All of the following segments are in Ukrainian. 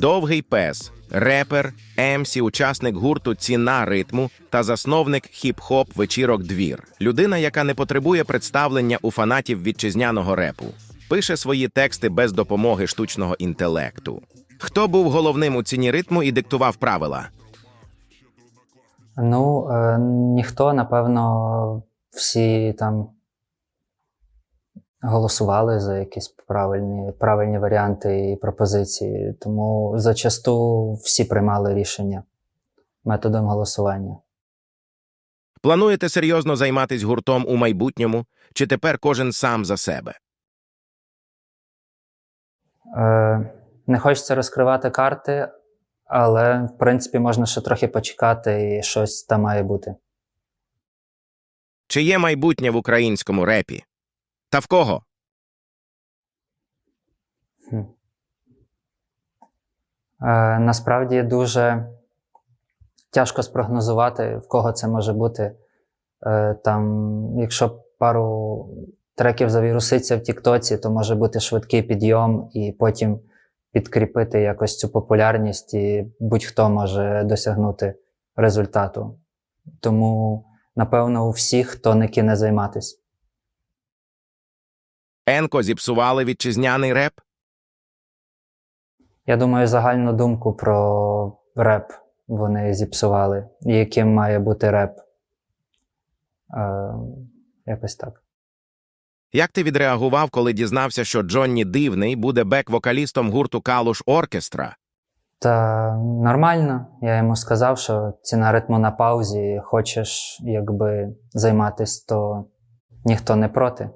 Довгий пес, репер, Емсі, учасник гурту Ціна ритму та засновник хіп-хоп вечірок Двір. Людина, яка не потребує представлення у фанатів вітчизняного репу. Пише свої тексти без допомоги штучного інтелекту. Хто був головним у ціні ритму і диктував правила? Ну, е, ніхто, напевно, всі там голосували за якісь правильні, правильні варіанти і пропозиції. Тому зачасту всі приймали рішення методом голосування. Плануєте серйозно займатись гуртом у майбутньому, чи тепер кожен сам за себе? Е, не хочеться розкривати карти, але в принципі можна ще трохи почекати і щось там має бути. Чи є майбутнє в українському репі? Та в кого? Е, насправді дуже тяжко спрогнозувати, в кого це може бути. Е, там, якщо пару треків завіруситься в Тіктоці, то може бути швидкий підйом і потім підкріпити якось цю популярність, і будь-хто може досягнути результату. Тому, напевно, у всіх, хто не кине займатися. Енко зіпсували вітчизняний реп? Я думаю, загальну думку про реп вони зіпсували, і яким має бути реп. Е, якось так. Як ти відреагував, коли дізнався, що Джонні Дивний буде бек-вокалістом гурту Калуш Оркестра? Та нормально. Я йому сказав, що ціна ритму на паузі, хочеш якби займатися, то ніхто не проти.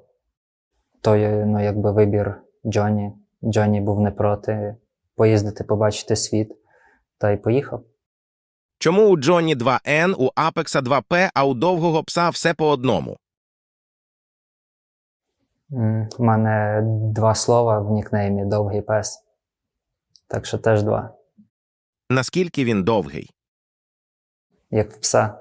То є, ну, якби вибір Джонні. Джонні був не проти поїздити, побачити світ, та й поїхав. Чому у Джонні 2Н, у Апекса 2П, а у довгого пса все по одному? У мене два слова в нікнеймі довгий пес. Так що теж два. Наскільки він довгий? Як в пса.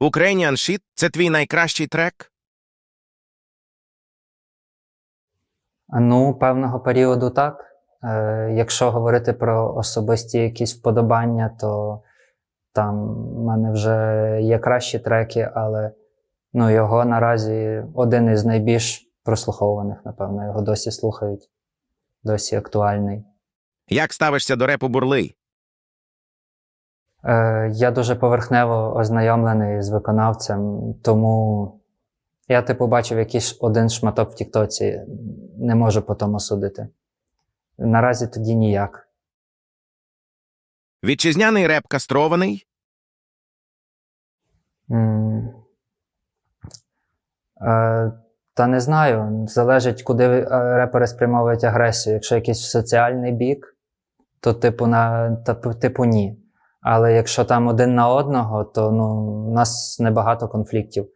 Ukrainian Shit – це твій найкращий трек? Ну, певного періоду так. Е, якщо говорити про особисті якісь вподобання, то там в мене вже є кращі треки, але ну, його наразі один із найбільш прослухованих, напевно, його досі слухають, досі актуальний. Як ставишся до репу бурлий? Е, я дуже поверхнево ознайомлений з виконавцем, тому я, типу, бачив якийсь один шматок в Тіктоці, не можу по тому судити. Наразі тоді ніяк. Вітчизняний реп кастрований? М. Е, Та не знаю. Залежить, куди е, репери спрямовують агресію. Якщо якийсь соціальний бік, то типу, на, та, типу ні. Але якщо там один на одного, то ну, у нас небагато конфліктів.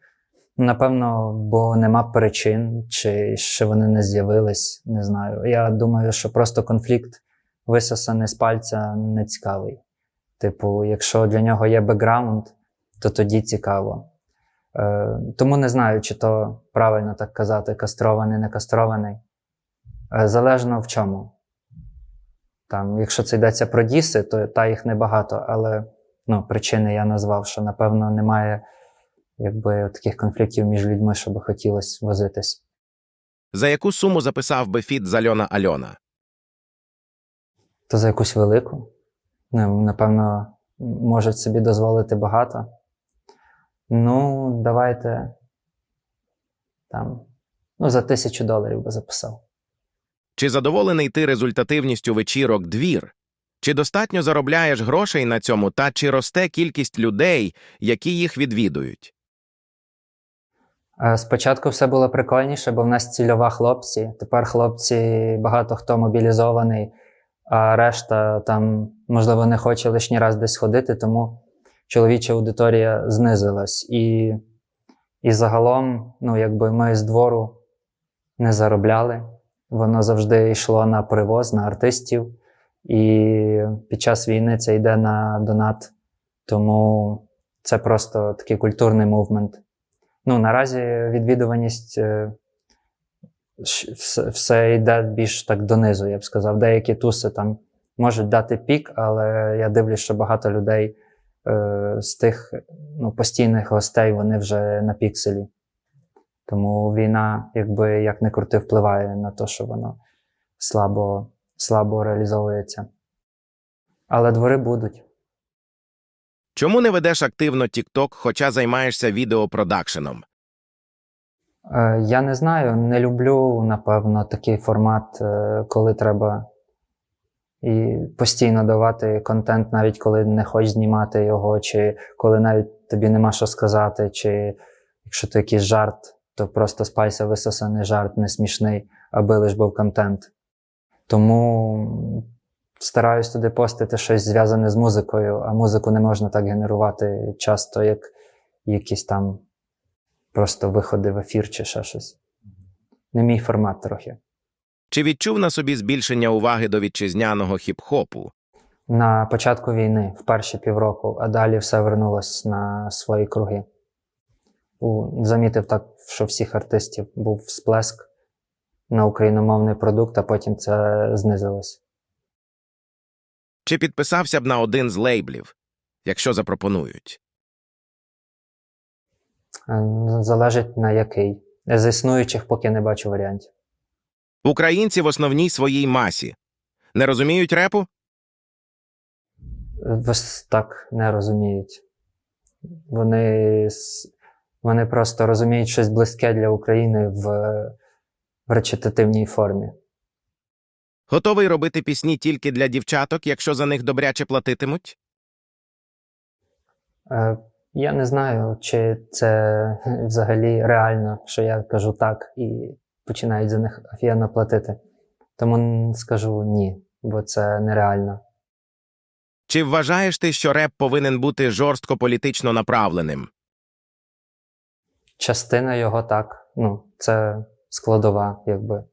Напевно, бо нема причин, чи ще вони не з'явились, не знаю. Я думаю, що просто конфлікт висосаний з пальця не цікавий. Типу, якщо для нього є бекграунд, то тоді цікаво. Е, тому не знаю, чи то правильно так казати, кастрований, не кастрований. Е, залежно в чому. Там, якщо це йдеться про діси, то та їх небагато, але ну, причини я назвав, що напевно немає якби, таких конфліктів між людьми, щоб хотілося возитись. За яку суму записав би фіт з Альона Альона? То за якусь велику. Ну, напевно, можуть собі дозволити багато. Ну, давайте там, ну, за тисячу доларів би записав. Чи задоволений ти результативністю вечірок двір? Чи достатньо заробляєш грошей на цьому, та чи росте кількість людей, які їх відвідують? Е, Спочатку все було прикольніше, бо в нас цільова хлопці. Тепер хлопці багато хто мобілізований, а решта там, можливо, не хоче лишній раз десь ходити, тому чоловіча аудиторія знизилась. І, і загалом, ну, якби ми з двору не заробляли. Воно завжди йшло на привоз, на артистів. І під час війни це йде на донат. Тому це просто такий культурний мувмент. Ну, наразі відвідуваність е, все, йде більш так донизу, я б сказав. Деякі туси там можуть дати пік, але я дивлюсь, що багато людей е, з тих ну, постійних гостей вони вже на пікселі. Тому війна, якби як не крути, впливає на те, що воно слабо, слабо реалізовується. Але двори будуть. Чому не ведеш активно TikTok, хоча займаєшся відеопродакшеном? Е, Я не знаю, не люблю, напевно, такий формат, е, коли треба і постійно давати контент, навіть коли не хочеш знімати його, чи коли навіть тобі нема що сказати, чи якщо то якийсь жарт, то просто спайся висосаний жарт, не смішний, аби лиш був контент. Тому стараюсь туди постити щось зв'язане з музикою, а музику не можна так генерувати часто, як якісь там просто виходи в ефір чи ще щось. Не мій формат трохи. Чи відчув на собі збільшення уваги до вітчизняного хіп-хопу? На початку війни, в перші півроку, а далі все вернулось на свої круги. У, замітив так, що всіх артистів був сплеск на україномовний продукт, а потім це знизилось. Чи підписався б на один з лейблів, якщо запропонують? Е, Залежить на який. З існуючих поки не бачу варіантів. Українці в основній своїй масі не розуміють репу? Так не розуміють. Вони, с- вони просто розуміють щось близьке для України в, в речитативній формі. Готовий робити пісні тільки для дівчаток, якщо за них добряче платитимуть? Е, Я не знаю, чи це взагалі реально, що я кажу так і починають за них офігенно платити. Тому скажу ні, бо це нереально. Чи вважаєш ти, що реп повинен бути жорстко політично направленим? Частина його так. Ну, це складова, якби.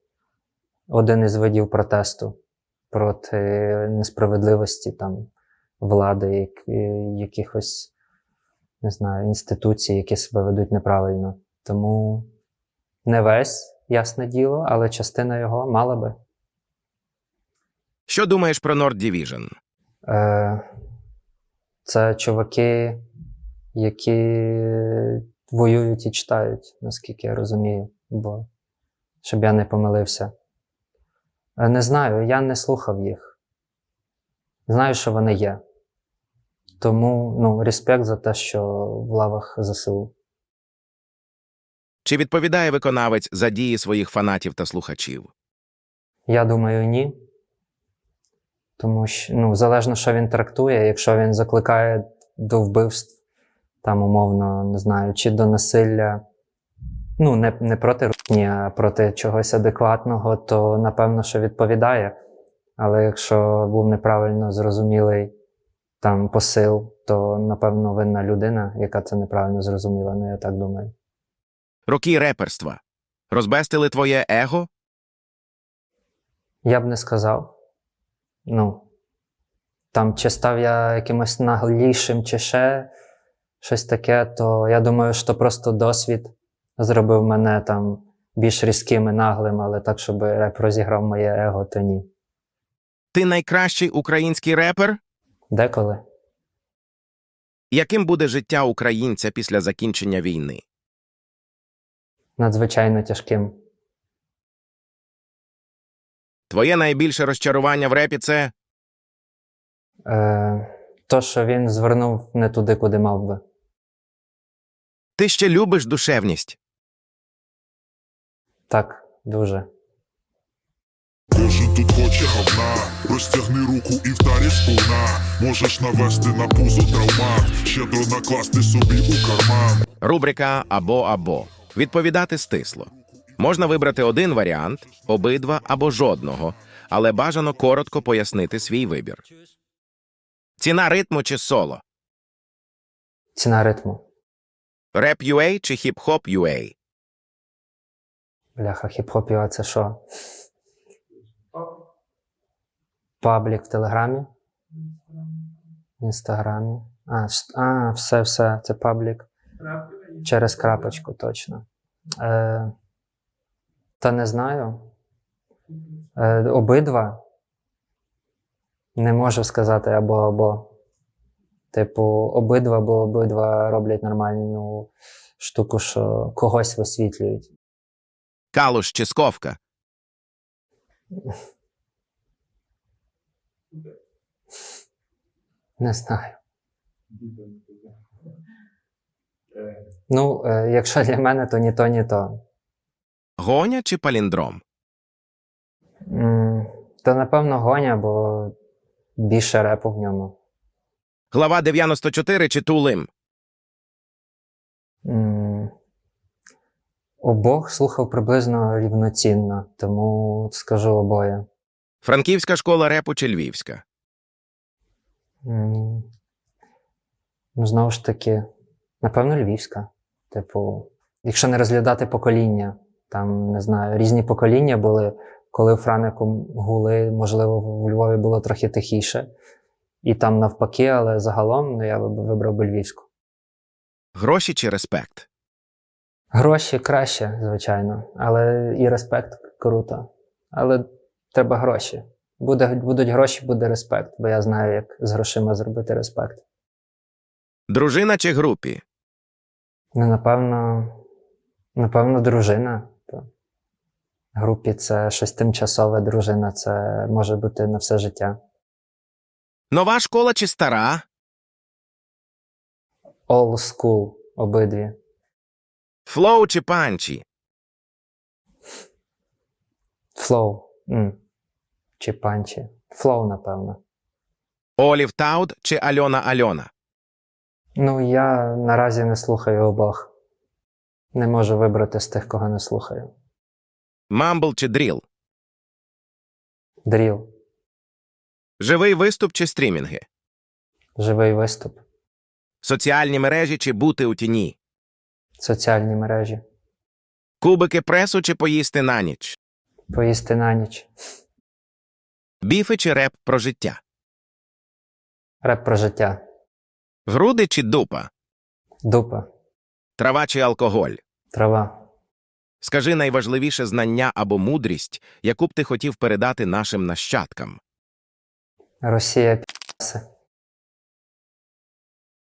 Один із видів протесту проти несправедливості там, влади, як, якихось, не знаю, інституцій, які себе ведуть неправильно. Тому не весь, ясне діло, але частина його мала би. Що думаєш про Nord Division? Е, це чуваки, які воюють і читають, наскільки я розумію, бо щоб я не помилився. Е, Не знаю, я не слухав їх. Знаю, що вони є. Тому ну, респект за те, що в лавах ЗСУ. Чи відповідає виконавець за дії своїх фанатів та слухачів? Я думаю, ні. Тому що ну, залежно, що він трактує, якщо він закликає до вбивств, там умовно, не знаю, чи до насилля, ну, не, не проти проти чогось адекватного, то напевно, що відповідає. Але якщо був неправильно зрозумілий там посил, то напевно винна людина, яка це неправильно зрозуміла. Ну, я так думаю. Роки реперства розбестили твоє его? Я б не сказав. Ну, там, чи став я якимось наглішим, чи ще щось таке, то я думаю, що просто досвід зробив мене там більш різким і наглим, але так, щоб реп розіграв моє его, то ні. Ти найкращий український репер? Деколи. Яким буде життя українця після закінчення війни? Надзвичайно тяжким. Твоє найбільше розчарування в репі це Е, то, що він звернув не туди, куди мав би. ти ще любиш душевність. Так, дуже. Кожен тут хоче говна, розтягни руку і вдарі сповна. Можеш навести на пузо травмат, щедро накласти собі у карман. Рубрика або або. Відповідати стисло. Можна вибрати один варіант, обидва або жодного, але бажано коротко пояснити свій вибір. Ціна ритму чи соло? Ціна ритму. Реп UA чи хіп-хоп UA? Бляха, хіп-хоп, а це що? Паблік в Телеграмі? В Інстаграмі. А, а, все, все, це паблік. Через крапочку, точно. Е, Та не знаю. Е, обидва. Не можу сказати або або. Типу, обидва, бо обидва роблять нормальну штуку, що когось висвітлюють. Калуш чи сковка? Не знаю. Ну, е, якщо для мене, то ні то, ні то. Гоня чи паліндром? М, То напевно гоня, бо більше репу в ньому. Глава 94 чи тулим? М, Обох слухав приблизно рівноцінно, тому скажу обоє. Франківська школа репу чи львівська? М, Ну, знову ж таки, напевно, львівська. Типу, якщо не розглядати покоління, там, не знаю, різні покоління були, коли у Франику гули, можливо, в Львові було трохи тихіше. І там навпаки, але загалом ну, я виб- вибрав би львівську. Гроші чи респект? Гроші краще, звичайно, але і респект круто. Але треба гроші. Буде, будуть гроші, буде респект, бо я знаю, як з грошима зробити респект. Дружина чи групі? Ну, напевно, напевно, дружина. Групі це щось тимчасове, дружина це може бути на все життя. Нова школа чи стара? All school обидві. Флоу чи панчі? Flow. М. Чи панчі. Flow, напевно. Олів Тауд чи Альона Альона? Ну, я наразі не слухаю обох. Не можу вибрати з тих, кого не слухаю. Мамбл чи дріл? Дріл. Живий виступ чи стрімінги? Живий виступ. Соціальні мережі чи бути у тіні? Соціальні мережі. Кубики пресу чи поїсти на ніч? Поїсти на ніч. Біфи чи реп про життя? Реп про життя. Груди чи дупа? Дупа. Трава чи алкоголь? Трава. Скажи найважливіше знання або мудрість, яку б ти хотів передати нашим нащадкам. Росія пі***си.